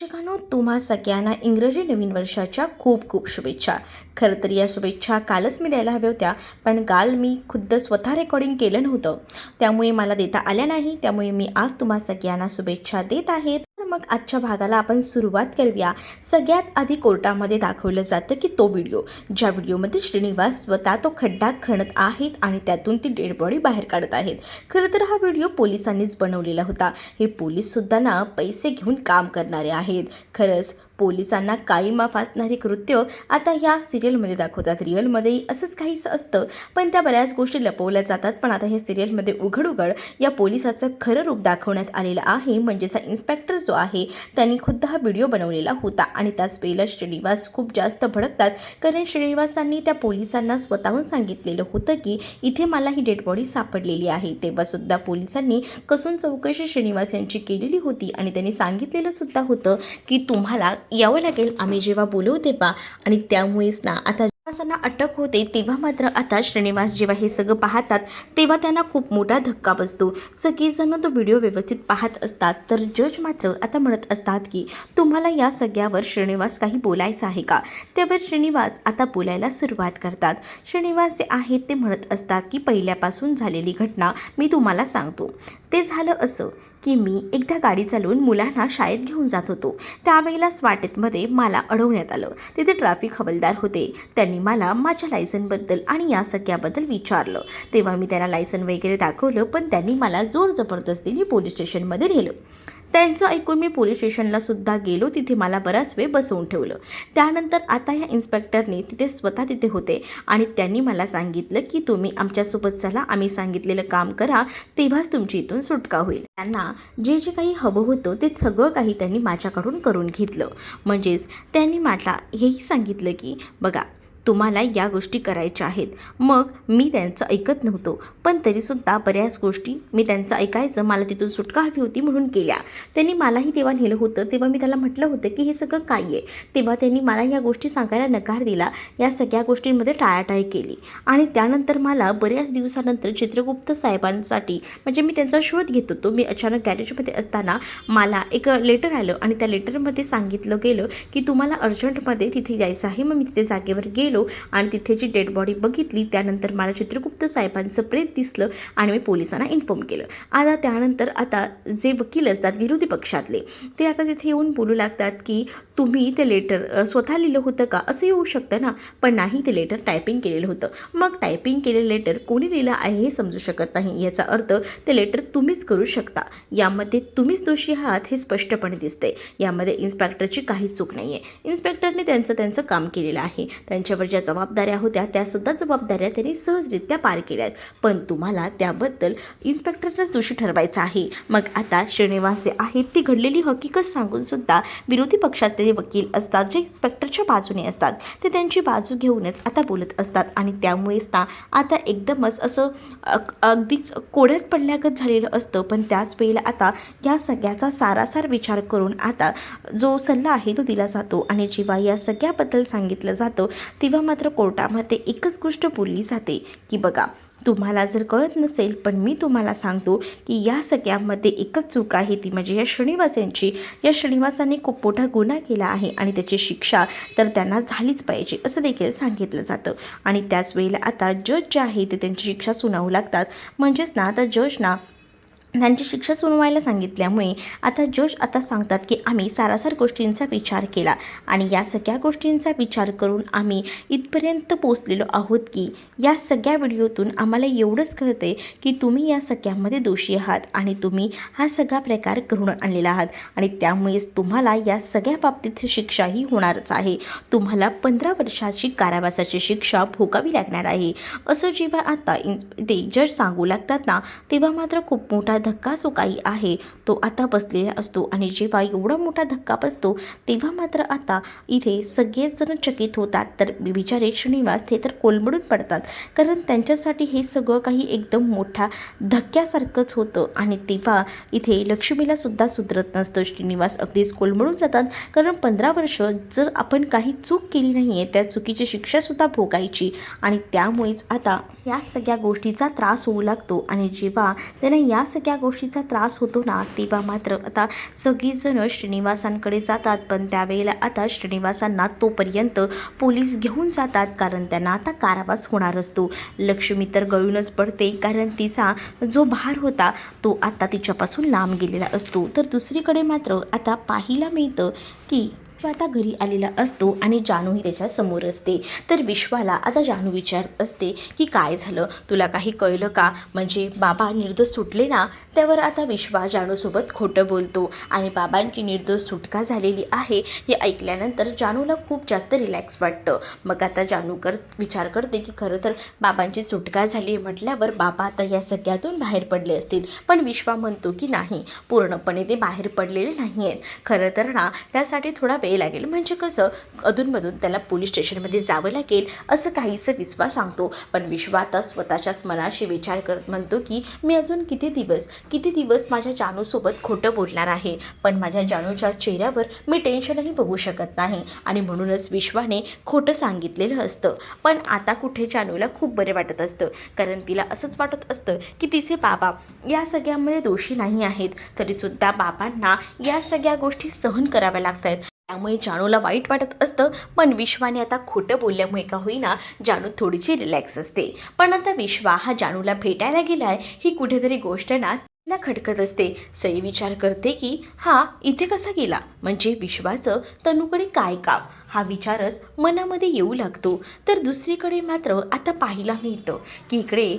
शिक्षकांनो तुम्हा सगळ्यांना इंग्रजी नवीन वर्षाच्या खूप खूप शुभेच्छा. खरं तर या शुभेच्छा कालच मी द्यायला हव्या होत्या पण काल मी खुद्द स्वतः रेकॉर्डिंग केलं नव्हतं. त्यामुळे मला देता आल्या नाही त्यामुळे मी आज तुम्हा सगळ्यांना शुभेच्छा देत आहेत मग आजच्या भागाला आपण सुरुवात करूया. सगळ्यात आधी कोर्टामध्ये दाखवलं जातं की तो व्हिडिओ ज्या व्हिडिओमध्ये श्रीनिवास स्वतः तो खड्डा खणत आहेत आणि त्यातून ती डेड बॉडी बाहेर काढत आहेत. खरं तर हा व्हिडिओ पोलिसांनीच बनवलेला होता. हे पोलीससुद्धा ना पैसे घेऊन काम करणारे आहेत. खरंच पोलिसांना काळीमाफ असणारी कृत्य आता ह्या सिरियलमध्ये दाखवतात. रिअलमध्येही असंच काहीच असतं. पण त्या बऱ्याच गोष्टी लपवल्या जातात. पण आता ह्या सिरियलमध्ये उघड उघड या पोलिसाचं खरं रूप दाखवण्यात आलेलं आहे. म्हणजेच हा इन्स्पेक्टर जो आहे त्यांनी खुद्द हा व्हिडिओ बनवलेला होता. आणि त्याच वेळेला श्रीनिवास खूप जास्त भडकतात. कारण श्रीनिवासांनी त्या पोलिसांना स्वतःहून सांगितलेलं होतं की इथे मला ही डेड बॉडी सापडलेली आहे. तेव्हासुद्धा पोलिसांनी कसून चौकशी श्रीनिवास यांची केलेली होती. आणि त्यांनी सांगितलेलं सुद्धा होतं की तुम्हाला यावं लागेल. आम्ही जेव्हा बोलवू तेव्हा. आणि त्यामुळेच ना आता श्रीनिवासांना अटक होते तेव्हा मात्र आता श्रीनिवास जेव्हा हे सगळं पाहतात तेव्हा त्यांना खूप मोठा धक्का बसतो. सगळेजण तो व्हिडिओ व्यवस्थित पाहत असतात. तर जज मात्र आता म्हणत असतात की तुम्हाला या सगळ्यावर श्रीनिवास काही बोलायचं आहे का? त्यावर श्रीनिवास आता बोलायला सुरुवात करतात. श्रीनिवास जे आहेत ते म्हणत असतात की पहिल्यापासून झालेली घटना मी तुम्हाला सांगतो. ते झालं असं की मी एकदा गाडी चालवून मुलांना शाळेत घेऊन जात होतो. त्यावेळेला स्वाटेतमध्ये मला अडवण्यात आलं. तिथे ट्रॅफिक हवालदार होते. त्यांनी मला माझ्या लायसनबद्दल आणि या सगळ्याबद्दल विचारलं. तेव्हा मी त्यांना लायसन वगैरे दाखवलं पण त्यांनी मला जोर जबरदस्तीने पोलीस स्टेशनमध्ये नेलं. त्यांचं ऐकून मी पोलीस स्टेशनला सुद्धा गेलो. तिथे मला बराच वेळ बसवून ठेवलं. त्यानंतर आता ह्या इन्स्पेक्टरने तिथे स्वतः तिथे होते आणि त्यांनी मला सांगितलं की तुम्ही आमच्यासोबत चला. आम्ही सांगितलेलं काम करा. तेव्हाच तुमची इथून सुटका होईल. त्यांना जे जे काही हवं होतं ते सगळं काही त्यांनी माझ्याकडून करून घेतलं. म्हणजेच त्यांनी मला हेही सांगितलं की बघा तुम्हाला या गोष्टी करायच्या आहेत. मग मी त्यांचं ऐकत नव्हतो. पण तरीसुद्धा बऱ्याच गोष्टी मी त्यांचं ऐकायचं मला तिथून सुटका हवी होती म्हणून केल्या. त्यांनी मलाही तेव्हा नेलं होतं. तेव्हा मी त्याला म्हटलं होतं की हे सगळं काय आहे? तेव्हा त्यांनी मला या गोष्टी सांगायला नकार दिला. या सगळ्या गोष्टींमध्ये टाळाटाळ केली. आणि त्यानंतर मला बऱ्याच दिवसानंतर चित्रगुप्त साहेबांसाठी म्हणजे मी त्यांचा शोध घेत होतो. मी अचानक गॅरेजमध्ये असताना मला एक लेटर आलं आणि त्या लेटरमध्ये सांगितलं गेलं की तुम्हाला अर्जंटमध्ये तिथे जायचं आहे. मग मी तिथे जागेवर गेलो. आणि तिथे जी डेड बॉडी बघितली त्यानंतर मला चित्रगुप्त साहेबांचं प्रेत दिसलं आणि मी पोलिसांना इन्फॉर्म केलं. आता त्यानंतर आता जे वकील असतात विरोधी पक्षातले ते आता तिथे येऊन बोलू लागतात की तुम्ही ते लेटर स्वतः लिहिलं होतं का? असं येऊ शकतं ना पण नाही ते लेटर टायपिंग केलेलं होतं. मग टायपिंग केलेलं लेटर कोणी लिहिलं आहे हे समजू शकत नाही. याचा अर्थ ते लेटर तुम्हीच करू शकता. यामध्ये तुम्हीच दोषी आहात हे स्पष्टपणे दिसते यामध्ये इन्स्पेक्टरची काहीच चूक नाही आहे इन्स्पेक्टरने त्यांचं त्यांचं काम केलेलं आहे. त्यांच्यावर ज्या जबाबदाऱ्या होत्या त्यासुद्धा जबाबदाऱ्या त्यांनी सहजरित्या पार केल्या आहेत पण तुम्हाला त्याबद्दल इन्स्पेक्टरलाच दोषी ठरवायचं आहे. मग आता श्रीनिवास जे आहेत ती घडलेली हकीकत सांगून सुद्धा विरोधी पक्षातले वकील असतात जे इन्स्पेक्टरच्या बाजूने असतात ते त्यांची बाजू घेऊनच आता बोलत असतात. आणि त्यामुळेच ना आता एकदमच असं अगदीच कोड्यात पडल्यागत झालेलं असतं. पण त्याच वेळेला आता या सगळ्याचा सारासार विचार करून आता जो सल्ला आहे तो दिला जातो. आणि जेव्हा या सगळ्याबद्दल सांगितलं जातं तेव्हा मात्र कोर्टामध्ये एकच गोष्ट बोलली जाते की बघा तुम्हाला जर कळत नसेल पण मी तुम्हाला सांगतो की या सगळ्यामध्ये एकच चूक आहे ती म्हणजे या श्रीनिवासांची. या श्रीनिवासांनी खूप मोठा गुन्हा केला आहे आणि त्याची शिक्षा तर त्यांना झालीच पाहिजे असं देखील सांगितलं जातं. आणि त्याच वेळेला आता जज जे आहे ते त्यांची शिक्षा सुनावू लागतात. म्हणजेच ना आता जज ना त्यांची शिक्षा सुनवायला सांगितल्यामुळे आता जोश आता सांगतात की आम्ही सारासार गोष्टींचा विचार केला आणि या सगळ्या गोष्टींचा विचार करून आम्ही इथपर्यंत पोचलेलो आहोत की या सगळ्या व्हिडिओतून आम्हाला एवढंच कळते की तुम्ही या सगळ्यामध्ये दोषी आहात आणि तुम्ही हा सगळा प्रकार करून आणलेला आहात. आणि त्यामुळेच तुम्हाला या सगळ्या बाबतीत शिक्षाही होणारच आहे. तुम्हाला पंधरा वर्षाची कारावासाची शिक्षा भोगावी लागणार आहे. असं जेव्हा आता ते जज सांगू लागतात ना तेव्हा मात्र खूप मोठा धक्का जो काही आहे तो आता बसलेला असतो. आणि जेव्हा एवढा मोठा धक्का बसतो तेव्हा मात्र आता इथे सगळेच जण चकित होतात. तर बिचारे श्रीनिवास ते तर कोलमडून पडतात. कारण त्यांच्यासाठी हे सगळं काही एकदम मोठा धक्क्यासारखंच होतं. आणि तेव्हा इथे लक्ष्मीला सुद्धा सुधरत नसतं. श्रीनिवास अगदीच कोलमडून जातात. कारण पंधरा वर्ष जर आपण काही चूक केली नाही आहे त्या चुकीची शिक्षासुद्धा भोगायची. आणि त्यामुळेच आता या सगळ्या गोष्टीचा त्रास होऊ लागतो. आणि जेव्हा त्यांना या सगळ्या सगळ्या गोष्टीचा त्रास होतो ना तेव्हा मात्र. आता सगळीजणं श्रीनिवासांकडे जातात पण त्यावेळेला आता श्रीनिवासांना तोपर्यंत पोलीस घेऊन जातात कारण त्यांना आता कारावास होणार असतो. लक्ष्मी तर गळूनच पडते कारण तिचा जो भार होता तो आता तिच्यापासून लांब गेलेला असतो. तर दुसरीकडे मात्र आता पाहायला मिळतं की तो आता घरी आलेला असतो आणि जानूही त्याच्यासमोर असते. तर विश्वाला आता जानू विचारत असते की काय झालं? तुला काही कळलं का? म्हणजे बाबा निर्दोष सुटले ना? त्यावर आता विश्वा जानूसोबत खोटं बोलतो आणि बाबांची निर्दोष सुटका झालेली आहे हे ऐकल्यानंतर जानूला खूप जास्त रिलॅक्स वाटतं. मग आता जानू कर विचार करते की खरं तर बाबांची सुटका झाली म्हटल्यावर बाबा आता या सगळ्यातून बाहेर पडले असतील. पण विश्वा म्हणतो की नाही पूर्णपणे ते बाहेर पडलेले नाही आहेत खरं तर ना त्यासाठी थोडा वेळ लागेल. म्हणजे कसं अधूनमधून त्याला पोलीस स्टेशनमध्ये जावं लागेल असं काहीसं विश्वास सांगतो. पण विश्वा आता स्वतःच्याच मनाशी विचार करत म्हणतो की मी अजून किती दिवस किती दिवस माझ्या जानूसोबत खोटं बोलणार आहे? पण माझ्या जानूच्या चेहऱ्यावर मी टेन्शनही बघू शकत नाही. आणि म्हणूनच विश्वाने खोटं सांगितलेलं असतं. पण आता कुठे जानूला खूप बरे वाटत असतं. कारण तिला असंच वाटत असतं की तिचे बाबा या सगळ्यामध्ये दोषी नाही आहेत. तरीसुद्धा बाबांना या सगळ्या गोष्टी सहन कराव्या लागत आहेत त्यामुळे जानूला वाईट वाटत असतं पण विश्वाने आता खोटं बोलल्यामुळे का होईना जानू थोडीशी रिलॅक्स असते. पण आता विश्वा हा जानूला भेटायला गेलाय ही कुठेतरी गोष्ट ना तिला खटकत असते. सई विचार करते की हा इथे कसा गेला? म्हणजे विश्वाचं तनूकडे काय काम? हा विचारच मनामध्ये येऊ लागतो. तर दुसरीकडे मात्र आता पाहायला मिळतं की इकडे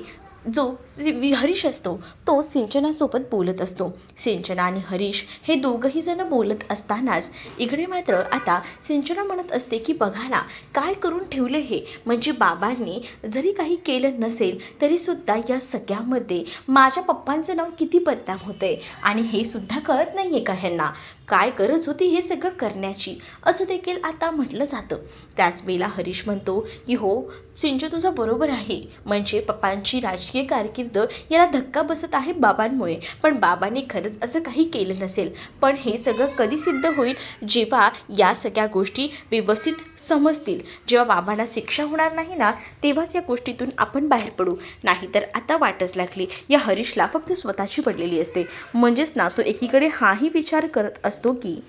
जो सि- वि- हरीश असतो तो सिंचनासोबत बोलत असतो. सिंचना आणि हरीश हे दोघंही जण बोलत असतानाच इकडे मात्र आता सिंचना म्हणत असते की बघा ना काय करून ठेवले हे? म्हणजे बाबांनी जरी काही केलं नसेल तरीसुद्धा या सगळ्यामध्ये माझ्या पप्पांचं नाव किती बदनाम होतंय. आणि हे सुद्धा कळत नाही आहे का ह्यांना? काय गरज होती हे सगळं करण्याची? असं देखील आता म्हटलं जातं. त्याच वेळेला हरीश म्हणतो की हो सिंचू तुझं बरोबर आहे. म्हणजे पप्पांची राजकीय कारकीर्द याला धक्का बसत आहे बाबांमुळे. पण बाबांनी खरंच असं काही केलं नसेल. पण हे सगळं कधी सिद्ध होईल? जेव्हा या सगळ्या गोष्टी व्यवस्थित समजतील. जेव्हा बाबांना शिक्षा होणार नाही ना तेव्हाच या गोष्टीतून आपण बाहेर पडू. नाहीतर आता वाटच लागली. या हरीशला फक्त स्वतःची पडलेली असते. म्हणजेच ना तो एकीकडे हाही विचार करत असतो की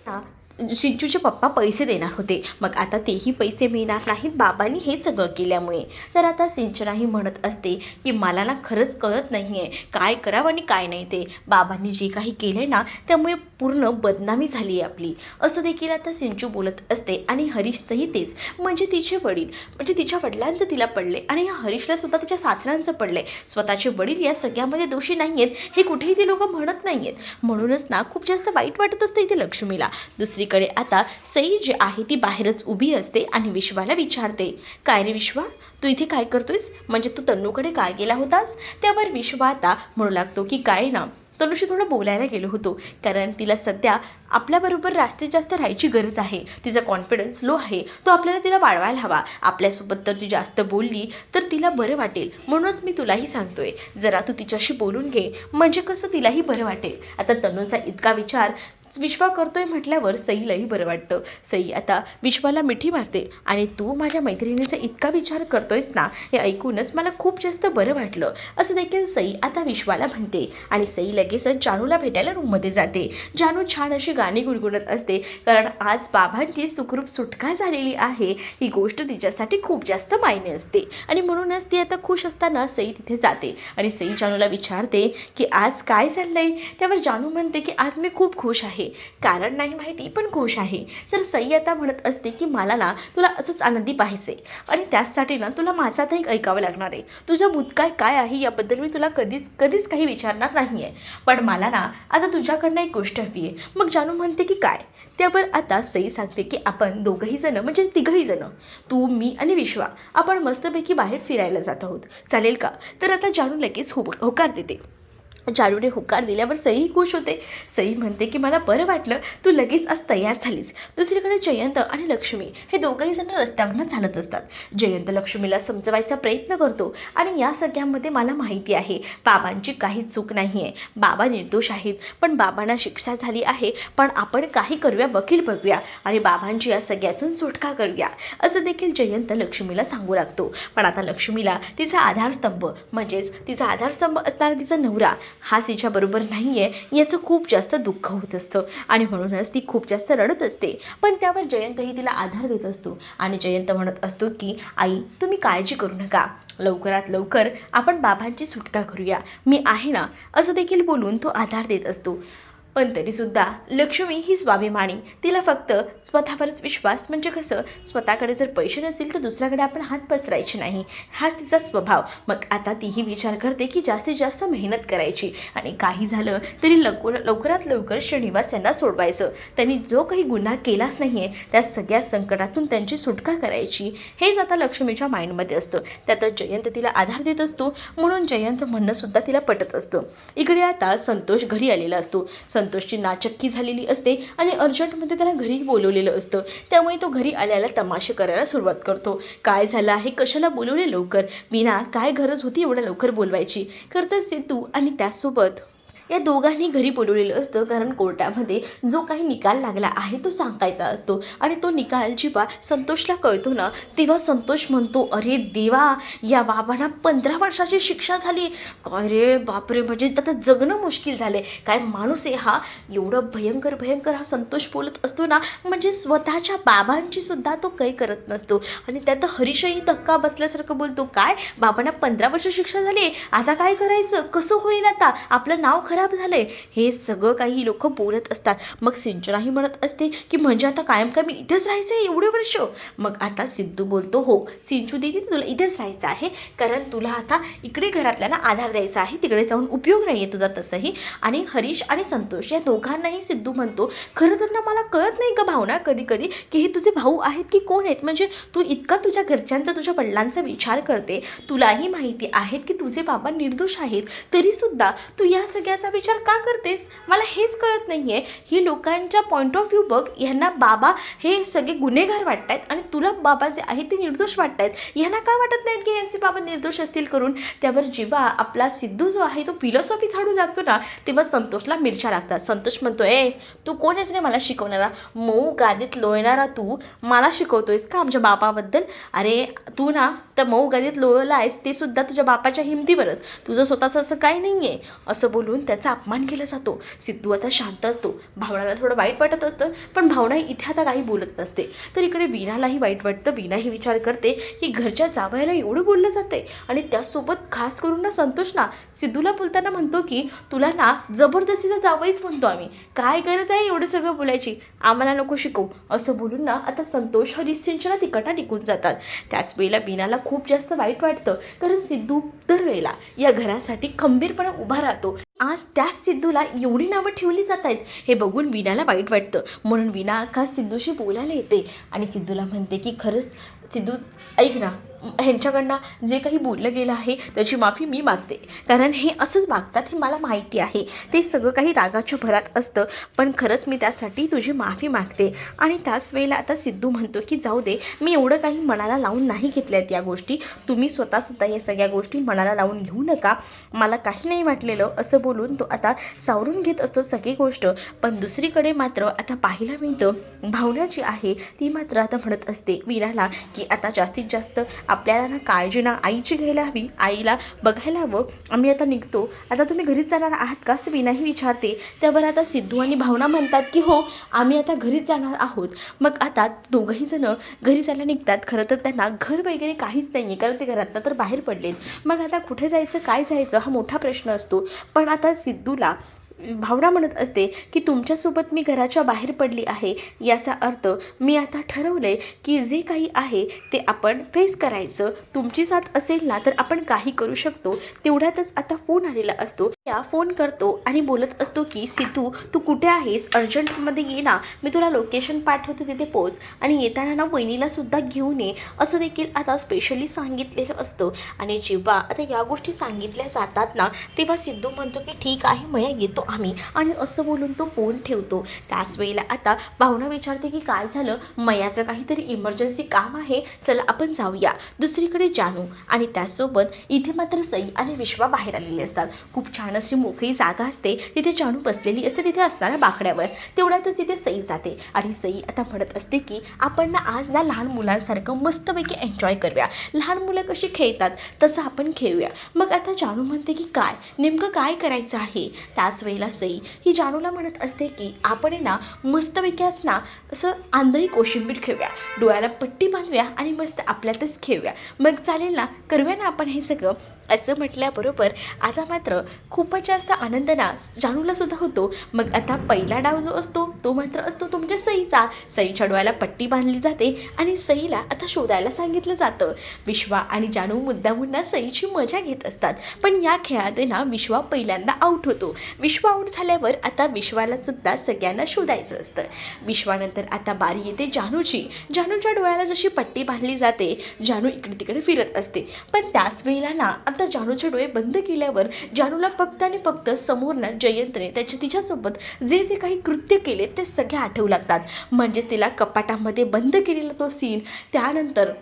चिंचूचे शिंचूचे पप्पा पैसे देणार होते. मग आता तेही पैसे मिळणार नाहीत बाबांनी हे सगळं केल्यामुळे. तर आता सिंचनाही म्हणत असते की मला ना खरंच कळत नाही आहे काय करावं आणि काय नाही ते. बाबांनी जे काही केलं आहे ना त्यामुळे पूर्ण बदनामी झाली आहे आपली. असं देखील आता सिंचू बोलत असते आणि हरीशचंही तेच. म्हणजे तिचे वडील. म्हणजे तिच्या वडिलांचं तिला पडले आणि या हरीशला सुद्धा तिच्या सासऱ्यांचं पडले स्वतःचे वडील या सगळ्यामध्ये दोषी नाही आहेत हे कुठेही ती लोकं म्हणत नाही आहेत म्हणूनच ना खूप जास्त वाईट वाटत असते इथे लक्ष्मीला. दुसरी दुसरीकडे आता सई जी आहे ती बाहेरच उभी असते आणि विश्वाला विचारते काय रे विश्वा? तू इथे काय करतोयस? म्हणजे तू तन्नूकडे काय गेला होतास? त्यावर विश्वा आता म्हणू लागतो की काय ना. तनुशी थोडं बोलायला गेलो होतो कारण तिला सध्या आपल्याबरोबर जास्तीत जास्त राहायची गरज आहे. तिचा कॉन्फिडन्स लो आहे. तो आपल्याला तिला वाढवायला हवा. आपल्यासोबत तर ती जास्त बोलली तर तिला बरं वाटेल. म्हणूनच मी तुलाही सांगतोय जरा तू तिच्याशी बोलून घे. म्हणजे कसं तिलाही बरं वाटेल. आता तनूचा इतका विचार विश्वा करतोय म्हटल्यावर सईलाही बरं वाटतं. सई आता विश्वाला मिठी मारते आणि तू माझ्या मैत्रिणीचा इतका विचार करतोयस ना हे ऐकूनच मला खूप जास्त बरं वाटलं. असं देखील सई आता विश्वाला म्हणते आणि सई लगेचच जानूला भेटायला रूममध्ये जाते. जानू छान अशी गाणी गुणगुणत असते कारण आज बाबांची सुखरूप सुटका झालेली आहे ही गोष्ट तिच्यासाठी खूप जास्त मायने असते. आणि म्हणूनच ती आता खुश असताना सई तिथे जाते आणि सई जानूला विचारते की आज काय चाललंय? त्यावर जानू म्हणते की आज मी खूप खुश आहे. कारण नाही माहिती पण खुश आहे. तर सई आता म्हणत असते की मला ना तुला असंच आनंदी पाहिजे आणि त्याचसाठी ना तुला माझा आता एक ऐकावं लागणार आहे. तुझा भूतकाळ काय आहे याबद्दल मी तुला कधीच कधीच काही विचारणार नाही आहे पण मला ना आता तुझ्याकडनं एक गोष्ट हवी आहे. मग जानू म्हणते की काय? त्यावर आता सई सांगते की आपण दोघंही जणं म्हणजे तिघंही जणं तू मी आणि विश्वा आपण मस्तपैकी बाहेर फिरायला जात आहोत. चालेल का? तर आता जानू लगेच हो होकार देते. जानूने होकार दिल्यावर सई खुश होते. सई म्हणते की मला बरं वाटलं तू लगेच आज तयार झालीस. दुसरीकडे जयंत आणि लक्ष्मी हे दोघंही जण रस्त्यावरनं चालत असतात. जयंत लक्ष्मीला समजवायचा प्रयत्न करतो आणि या सगळ्यांमध्ये मला माहिती आहे बाबांची काही चूक नाही आहे बाबा निर्दोष आहेत पण बाबांना शिक्षा झाली आहे पण आपण काही करूया वकील बघूया आणि बाबांची या सगळ्यातून सुटका करूया. असं देखील जयंत लक्ष्मीला सांगू लागतो. पण आता लक्ष्मीला तिचा आधारस्तंभ म्हणजेच तिचा आधारस्तंभ असणारा तिचा नवरा हा तिच्याबरोबर नाही आहे याचं खूप जास्त दुःख होत असतं. आणि म्हणूनच ती खूप जास्त रडत असते. पण त्यावर जयंतही तिला आधार देत असतो. आणि जयंत म्हणत असतो की आई तुम्ही काळजी करू नका. लवकरात लवकर आपण बाबांची सुटका करूया. मी आहे ना असं देखील बोलून तो आधार देत असतो. पण तरीसुद्धा लक्ष्मी ही स्वाभिमानी. तिला फक्त स्वतःवरच विश्वास म्हणजे कसं? स्वतःकडे जर पैसे नसतील तर दुसऱ्याकडे आपण हात पसरायचे नाही. हाच तिचा स्वभाव. मग आता तीही विचार करते की जास्तीत जास्त मेहनत करायची. आणि काही झालं तरी लवकर लवकरात लवकर श्रीनिवास यांना सोडवायचं. त्यांनी जो काही गुन्हा केलाच नाही आहे त्या सगळ्या संकटातून त्यांची सुटका करायची. हेच आता लक्ष्मीच्या माइंडमध्ये असतं. त्यातच जयंत तिला आधार देत असतो. म्हणून जयंत म्हणणंसुद्धा तिला पटत असतं. इकडे आता संतोष घरी आलेला असतो. संतोषची नाचक्की झालेली असते आणि अर्जंटमध्ये त्याला घरी बोलवलेलं असतं. त्यामुळे तो घरी आल्याला तमाशे करायला सुरुवात करतो. काय झालं आहे? कशाला बोलवले लवकर? विना काय गरज होती एवढ्या लवकर बोलवायची? करतच ते तू आणि त्यासोबत. या दोघांनी घरी बोलवलेलं असतं कारण कोर्टामध्ये जो काही निकाल लागला आहे तो सांगायचा असतो. आणि तो निकाल जेव्हा संतोषला कळतो ना तेव्हा संतोष म्हणतो अरे देवा या बाबांना पंधरा वर्षाची शिक्षा झाली. काय रे बापरे म्हणजे त्यात जगणं मुश्किल झालं आहे काय माणूस आहे हा? एवढं भयंकर भयंकर हा संतोष बोलत असतो ना म्हणजे स्वतःच्या बाबांची सुद्धा तो काही करत नसतो. आणि त्यात हरीशही धक्का बसल्यासारखं बोलतो काय बाबांना पंधरा वर्ष शिक्षा झाली आता काय करायचं? कसं होईल आता? आपलं नाव खरं खराब झालंय. हे सगळं काही लोक बोलत असतात. मग सिंचनाही म्हणत असते की म्हणजे आता कायम काय मी इथेच राहायचं आहे एवढे वर्ष? मग आता सिद्धू बोलतो हो सिंचू दिदी तुला इथेच राहायचं आहे. कारण तुला आता इकडे घरातल्याला आधार द्यायचा आहे. तिकडे जाऊन उपयोग नाही आहे तुझा तसंही. आणि हरीश आणि संतोष या दोघांनाही सिद्धू म्हणतो खरं तर ना मला कळत नाही का भावना कधी कधी की हे तुझे भाऊ आहेत की कोण आहेत? म्हणजे तू इतका तुझ्या घरच्यांचा तुझ्या वडिलांचा विचार करते. तुलाही माहिती आहेत की तुझे बाबा निर्दोष आहेत. तरीसुद्धा तू या सगळ्याचा विचार का करतेस? मला हेच कळत नाही आहे ही लोकांच्या पॉईंट ऑफ व्ह्यू बघ. यांना बाबा हे सगळे गुन्हेगार वाटत आहेत आणि तुला बाबा जे आहेत ते निर्दोष वाटत आहेत यांना का वाटत नाहीत की यांचे बाबा निर्दोष असतील करून? त्यावर जेव्हा आपला सिद्धू जो आहे तो फिलॉसॉफी झाडू लागतो ना तेव्हा संतोषला मिरच्या लागतात. संतोष म्हणतो ए तू कोण आहेस रे मला शिकवणारा? मऊ गादीत लोळणारा तू. मला शिकवतोयस का आमच्या बाबाबद्दल? अरे तू ना तर मऊ गादीत लोळला आहेस ते सुद्धा तुझ्या बापाच्या हिमतीवरच. तुझं स्वतःचं असं काही नाही आहे असं बोलून त्याचा अपमान केला जातो. सिद्धू आता शांत असतो. भावनाला थोडं वाईट वाटत असतं पण भावना इथे आता काही बोलत नसते. तर इकडे वीणालाही वाईट वाटतं. वीणाही विचार करते की घरच्या जावयाला एवढं बोललं जाते आणि त्यासोबत खास करून ना संतोष ना सिद्धूला बोलताना म्हणतो की तुला ना जबरदस्तीचा जावईच म्हणतो आम्ही. काय गरज आहे एवढं सगळं बोलायची? आम्हाला नको शिकवू. असं बोलून ना आता संतोष हरिसिंचना सिंचना तिकटा टिकून जातात. त्याच वेळेला वीणाला खूप जास्त वाईट वाटतं. कारण सिद्धू दरवेळेला या घरासाठी खंबीरपणे उभा राहतो. आज त्याच सिद्धूला एवढी नावं ठेवली जात आहेत. हे बघून विनाला वाईट वाटतं. म्हणून विना खास सिद्धूशी बोलायला येते. आणि सिद्धूला म्हणते की खरंच सिद्धू ऐक ना ह्यांच्याकडनं जे काही बोललं गेलं आहे त्याची माफी मी मागते. कारण हे असंच मागतात हे मला माहिती आहे. ते सगळं काही रागाच्या भरात असतं पण खरंच मी त्यासाठी तुझी माफी मागते. आणि त्याच वेळेला आता सिद्धू म्हणतो की जाऊ दे मी एवढं काही मनाला लावून नाही घेतल्यात या गोष्टी. तुम्ही स्वतःसुद्धा या सगळ्या गोष्टी मनाला लावून घेऊ नका. मला काही नाही वाटलेलं असं बोलून तो आता सावरून घेत असतो सगळी गोष्ट. पण दुसरीकडे मात्र आता पाहायला मिळतं भावना जी आहे ती मात्र आता म्हणत असते वीराला की आता जास्तीत जास्त आपल्याला ना काळजी ना आईची घ्यायला हवी. आईला बघायला हवं. आम्ही आता निघतो. आता तुम्ही घरीच जाणार आहात का? असं विनाही विचारते. त्यावर आता सिद्धू आणि भावना म्हणतात की हो आम्ही आता घरीच जाणार आहोत. मग आता दोघंही जणं घरी जायला निघतात. खरं तर त्यांना घर वगैरे काहीच नाही आहे कारण ते घरातनं तर बाहेर पडलेत. मग आता कुठे जायचं? काय जायचं? हा मोठा प्रश्न असतो. पण आता सिद्धूला भावना म्हणत असते की तुमच्यासोबत मी घराच्या बाहेर पडली आहे याचा अर्थ मी आता ठरवलं आहे की जे काही आहे ते आपण फेस करायचं. तुमची साथ असेल ना तर आपण काही करू शकतो. तेवढ्यातच आता फोन आलेला असतो. या फोन करतो आणि बोलत असतो की सिद्धू तू कुठे आहेस? अर्जंटमध्ये ये ना. मी तुला लोकेशन पाठवते तिथे पोच. आणि येताना ना वहिनीला सुद्धा घेऊन ये. असं देखील आता स्पेशली सांगितलेलं असतं. आणि जेव्हा आता या गोष्टी सांगितल्या जातात ना तेव्हा सिद्धू म्हणतो की ठीक आहे मया येतो. आम्ही आणि असं बोलून तो फोन ठेवतो. त्याच वेळेला आता भावना विचारते की काय झालं? मयाचं काहीतरी इमर्जन्सी काम आहे. चला आपण जाऊया. दुसरीकडे जानू आणि त्याचसोबत इथे मात्र सई आणि विश्वा बाहेर आलेले असतात. खूप छान अशी मोकळी जागा असते. तिथे जानू बसलेली असते तिथे असणाऱ्या बाकड्यावर. तेवढ्यातच तिथे सई जाते आणि सई आता म्हणत असते की आपण ना आज ना लहान मुलांसारखं मस्तपैकी एन्जॉय करूया. लहान मुलं कशी खेळतात? तसं आपण खेळूया. मग आता जानू म्हणते की काय? नेमकं काय करायचं आहे? त्याच वेळेला सई. ही जानूला म्हणत असते की आपण आहे ना मस्तपैकी आज ना असं आंधळी कोशिंबीर खेळूया. डोळ्याला पट्टी बांधूया आणि मस्त आपल्यातच खेळूया. मग चालेल ना करूया ना आपण हे सगळं? असं म्हटल्याबरोबर आता मात्र खूपच जास्त आनंद ना होतो. मग आता पहिला डाव जो असतो तो मात्र असतो तो म्हणजे सईचा. सईच्या डोळ्याला पट्टी बांधली जाते आणि सईला आता शोधायला सांगितलं जातं. विश्वा आणि जानू मुद्दामुंना सईची मजा घेत असतात. पण या खेळात ना विश्वा पहिल्यांदा आऊट होतो. विश्वा आऊट झाल्यावर आता विश्वाला सुद्धा सगळ्यांना शोधायचं असतं. विश्वानंतर आता बारी येते जानूची. जानूच्या डोळ्याला जशी पट्टी बांधली जाते जानू इकडे तिकडे फिरत असते. पण त्याच वेळेला ना आता जानूचे डोळे बंद केल्यावर जानूला फक्त आणि फक्त समोरना जयंतने त्याच्या तिच्यासोबत जे जे काही कृत्य केले ते सगळे आठवू लागतात. म्हणजेच तिला कपाटामध्ये बंद केलेला तो सीन त्यानंतर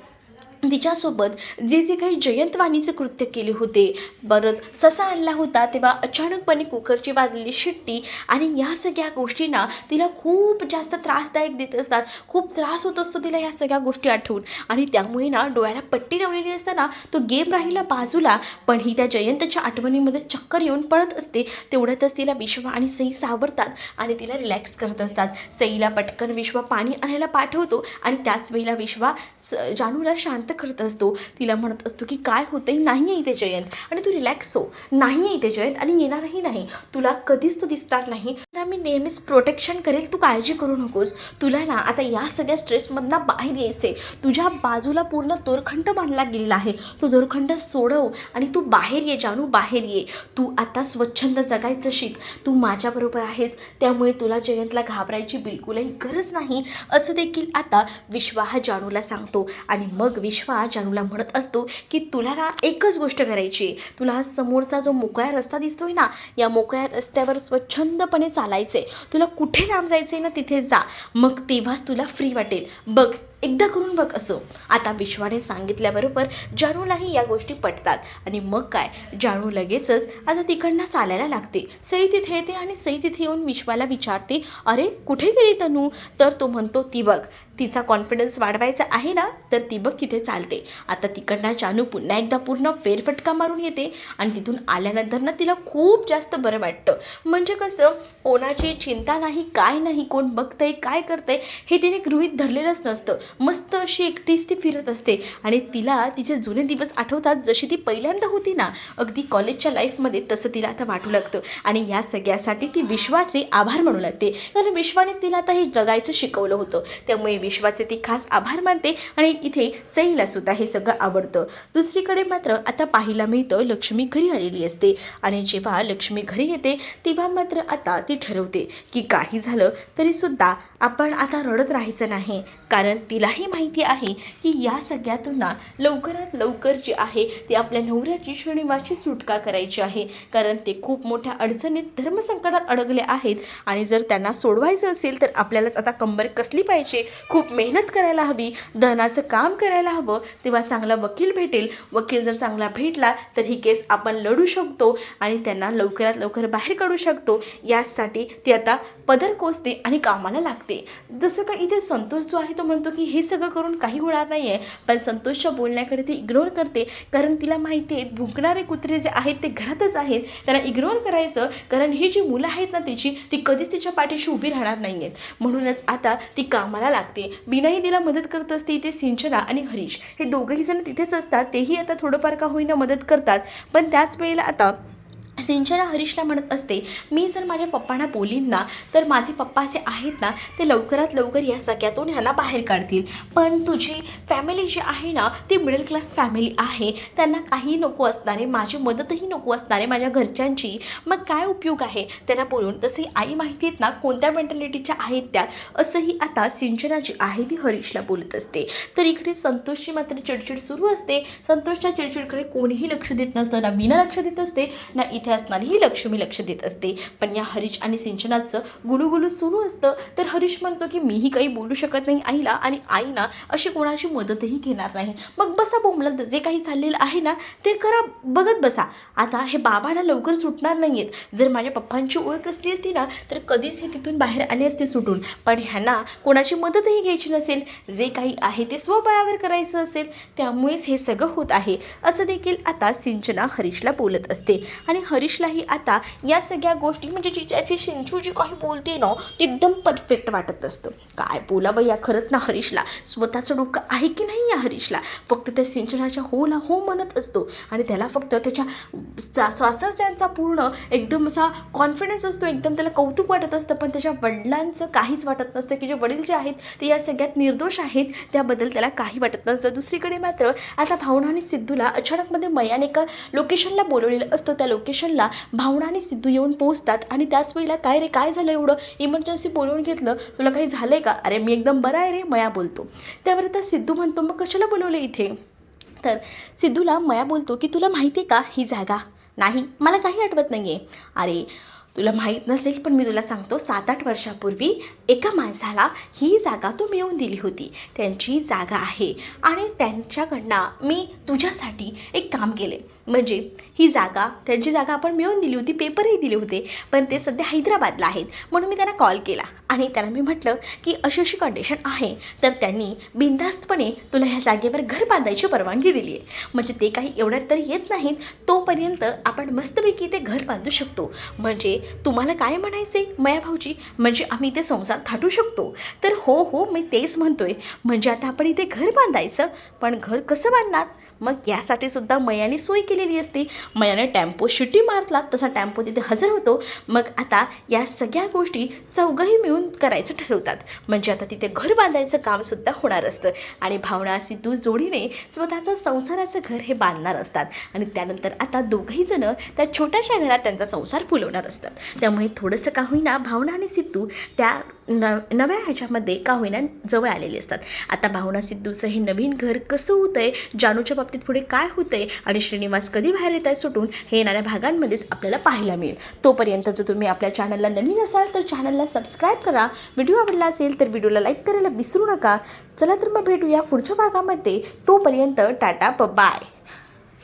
तिच्यासोबत जे जे काही जयंतवाणीचे कृत्य केले होते परत ससा आणला होता तेव्हा अचानकपणे कुकरची वाजलेली शिट्टी आणि या सगळ्या गोष्टींना तिला खूप जास्त त्रासदायक देत असतात. खूप त्रास होत असतो तिला या सगळ्या गोष्टी आठवून. आणि त्यामुळे ना डोळ्याला पट्टी लावलेली असताना तो गेम राहिला बाजूला पण ही त्या जयंतच्या आठवणीमध्ये चक्कर येऊन पडत असते. तेवढ्यातच तिला विश्वा आणि सई सावरतात आणि तिला रिलॅक्स करत असतात. सईला पटकन विश्वा पाणी आणायला पाठवतो आणि त्याच वेळेला विश्वा स जानूला शांत करत असतो तिला म्हणत असतो की काय होतंय? नाही आहे इथे जयंत. आणि तू रिलॅक्स हो. नाही आहे इथे जयंत आणि येणारही नाही. तुला कधीच तो दिसणार नाही. तर मी नेहमीच प्रोटेक्शन करेल तू काळजी करू नकोस. तुला ना आता या सगळ्या स्ट्रेसमधनं बाहेर यायचे तुझ्या बाजूला पूर्ण दोरखंड बांधला गेलेला आहे. तो दोरखंड सोडव आणि तू बाहेर ये जानू बाहेर ये. तू आता स्वच्छंद जगायचं शिक. तू माझ्याबरोबर आहेस त्यामुळे तुला जयंतला घाबरायची बिलकुलही गरज नाही. असं देखील आता विश्वा हा जानूला सांगतो. आणि मग विश्वा जानूला म्हणत असतो की तुला ना एकच गोष्ट करायची आहे. तुला हा समोरचा जो मोकळा रस्ता दिसतोय ना या मोकळ्या रस्त्यावर स्वच्छंदपणे चाल चालायचे तुला कुठे लांब जायचंय ना तिथे जा. मग तेव्हाच तुला फ्री वाटेल. बघ एकदा करून बघ असं. आता विश्वाने सांगितल्याबरोबर जानूलाही या गोष्टी पटतात. आणि मग काय? जानू लगेचच आता तिकडनं चालायला लागते. सई तिथे येते आणि सई तिथे येऊन विश्वाला विचारते अरे कुठे गेली तनू? तर तो म्हणतो ती बघ तिचा कॉन्फिडन्स वाढवायचा आहे ना तर ती बघ तिथे चालते. आता तिकडनं जानू पुन्हा एकदा पूर्ण फेरफटका मारून येते आणि तिथून आल्यानंतर ना तिला खूप जास्त बरं वाटतं. म्हणजे कसं कोणाची चिंता नाही काय नाही कोण बघतंय काय करतंय हे तिने गृहित धरलेलंच नसतं. मस्त अशी एकटीच ती फिरत असते. आणि तिला तिचे जुने दिवस आठवतात जशी ती पहिल्यांदा होती ना. अगदी कॉलेजच्या लाईफमध्ये तसं तिला आता वाटू लागतं. आणि या सगळ्यासाठी ती विश्वाचे आभार म्हणू लागते. कारण विश्वानेच तिला आता हे जगायचं शिकवलं होतं. त्यामुळे विश्वाचे ती खास आभार मानते आणि इथे सईला सुद्धा हे सगळं आवडतं. दुसरीकडे मात्र आता पाहायला मिळतं लक्ष्मी घरी आलेली असते आणि जेव्हा लक्ष्मी घरी येते तेव्हा मात्र आता ती ठरवते की काही झालं तरीसुद्धा आपण आता रडत राहायचं नाही. कारण तिलाही माहिती आहे की या सगळ्यातून ना लवकरात लवकर जी आहे ती आपल्या नवऱ्याची श्रीनिवासची सुटका करायची आहे. कारण ते खूप मोठ्या अडचणीत धर्मसंकटात अडकले आहेत आणि जर त्यांना सोडवायचं असेल तर आपल्यालाच आता कंबर कसली पाहिजे? खूप मेहनत करायला हवी धनाचं काम करायला हवं तेव्हा चांगला वकील भेटेल. वकील जर चांगला भेटला तर ही केस आपण लढू शकतो आणि त्यांना लवकरात लवकर बाहेर काढू शकतो. यासाठी ती आता पदर कोसते आणि कामाला लागते. जसं का इथे संतोष जो आहे तो म्हणतो की हे सगळं करून काही होणार नाही आहे पण संतोषच्या बोलण्याकडे ती इग्नोर करते. कारण तिला माहिती आहे भुंकणारे कुत्रे जे आहेत ते घरातच आहेत. त्यांना इग्नोर करायचं कारण ही जी मुलं आहेत ना तिची ती कधीच तिच्या पाठीशी उभी राहणार नाही आहेत म्हणूनच आता ती कामाला लागते. बिनाही तिला मदत करत असते इथे सिंचना आणि हरीश. हे दोघंही जण तिथेच असतात तेही आता थोडंफार का होईना मदत करतात पण त्याच वेळेला आता सिंचना हरीशला म्हणत असते मी जर माझ्या पप्पांना बोलीन ना तर माझे पप्पा जे आहेत ना ते लवकरात लवकर या सगळ्यातून ह्यांना बाहेर काढतील. पण तुझी फॅमिली जी आहे ना ती मिडल क्लास फॅमिली आहे. त्यांना काही नको असणारे माझी मदतही नको असणारे माझ्या घरच्यांची मग काय उपयोग आहे? त्यांना बोलून तसे आई माहिती आहेत ना कोणत्या मेंटॅलिटीच्या आहेत त्या असंही आता सिंचना जी आहे ती हरीशला बोलत असते. तर इकडे संतोषची मात्र चिडचिड सुरू असते. संतोषच्या चिडचिडकडे कोणीही लक्ष देत नसतं ना मीना लक्ष देत असते ना इथे असणारी ही लक्ष्मी लक्ष देत असते. पण या हरीश आणि सिंचनाचं गुलुगुलू सुरू असतं तर हरीश म्हणतो की मीही काही बोलू शकत नाही आईला आणि आई ना अशी कोणाची मदतही घेणार नाही. मग बसा बोमलं जे काही चाललेलं आहे ना ते करा बघत बसा. आता हे बाबांना लवकर सुटणार नाही आहेत जर माझ्या पप्पांची ओळख असली असती ना तर कधीच हे तिथून बाहेर आले असते सुटून. पण ह्यांना कोणाची मदतही घ्यायची नसेल. जे काही आहे ते स्वबळावर करायचं असेल त्यामुळेच हे सगळं होत आहे. असं देखील आता सिंचना हरीशला बोलत असते. आणि हरीशलाही आता या सगळ्या गोष्टी म्हणजे जिच्याची शिंचू जी काही बोलते ना ती एकदम परफेक्ट वाटत असतं. काय बोला या खरंच ना हरीशला. स्वतःचं डोकं आहे की नाही या हरीशला? फक्त त्या सिंचनाच्या होला हो म्हणत असतो. आणि त्याला फक्त त्याच्या सा- पूर्ण एकदम असा कॉन्फिडन्स असतो. एकदम त्याला कौतुक वाटत असतं. पण त्याच्या वडिलांचं काहीच वाटत नसतं की जे वडील जे आहेत ते या सगळ्यात निर्दोष आहेत. त्याबद्दल त्याला काही वाटत नसतं. दुसरीकडे मात्र आता भावना आणि सिद्धूला अचानकमध्ये मयाने एका लोकेशनला बोलवलेलं असतं. त्या लोकेशन लोकेशनला भावना आणि सिद्धू येऊन पोहोचतात. आणि त्याच वेळेला काय रे काय झालं एवढं? इमर्जन्सी बोलवून घेतलं. तुला काही झालं आहे का? अरे मी एकदम बरा आहे रे मया बोलतो. त्यावर आता सिद्धू म्हणतो मग कशाला बोलवलं इथे? तर सिद्धूला मया बोलतो की तुला माहिती आहे का ही जागा? नाही मला काही आठवत नाही आहे अरे तुला माहीत नसेल पण मी तुला सांगतो सात आठ वर्षापूर्वी एका माणसाला ही जागा तू मिळवून दिली होती. त्यांची जागा आहे. आणि त्यांच्याकडनं मी तुझ्यासाठी एक काम केले म्हणजे ही जागा त्यांची जागा आपण मिळवून दिली होती पेपरही दिले होते पण ते सध्या हैदराबादला आहेत. म्हणून मी त्यांना कॉल केला. आणि त्यांना मी म्हटलं की अशी अशी कंडिशन आहे तर त्यांनी बिनधास्तपणे तुला ह्या जागेवर घर बांधायची परवानगी दिली आहे. म्हणजे ते काही एवढ्यात तर येत नाहीत तोपर्यंत आपण मस्तपैकी ते घर बांधू शकतो. म्हणजे तुम्हाला काय म्हणायचं आहे मया भाऊजी? म्हणजे आम्ही इथे संसार थाटू शकतो. तर हो हो मी तेच म्हणतोय. म्हणजे आता आपण इथे घर बांधायचं पण घर कसं बांधणार? मग यासाठी सुद्धा मयाने सोय केलेली असते. मयाने टॅम्पो शिटी मारला तसा टॅम्पो तिथे हजर होतो. मग आता या सगळ्या गोष्टी चौघंही मिळून करायचं ठरवतात. म्हणजे आता तिथे घर बांधायचं कामसुद्धा होणार असतं. आणि भावना सिद्धू जोडीने स्वतःचं संसाराचं घर हे बांधणार असतात. आणि त्यानंतर आता दोघंहीजणं त्या छोट्याशा घरात त्यांचा संसार फुलवणार असतात. त्यामुळे थोडंसं का होईना भावना आणि सिद्धू त्या न नव्या ह्याच्यामध्ये का होईना जवळ आलेले असतात. आता भावना सिद्धूचं हे नवीन घर कसं होतं आहे जानूच्या बाबतीत पुढे काय होतं आहे आणि श्रीनिवास कधी बाहेर येत आहे सुटून हे येणाऱ्या भागांमध्येच आपल्याला पाहायला मिळेल. तोपर्यंत जर तुम्ही आपल्या चॅनलला नवीन असाल तर चॅनलला सबस्क्राईब करा. व्हिडिओ आवडला असेल तर व्हिडिओला लाईक करायला विसरू नका. चला तर मग भेटूया पुढच्या भागामध्ये. तोपर्यंत टाटा बाय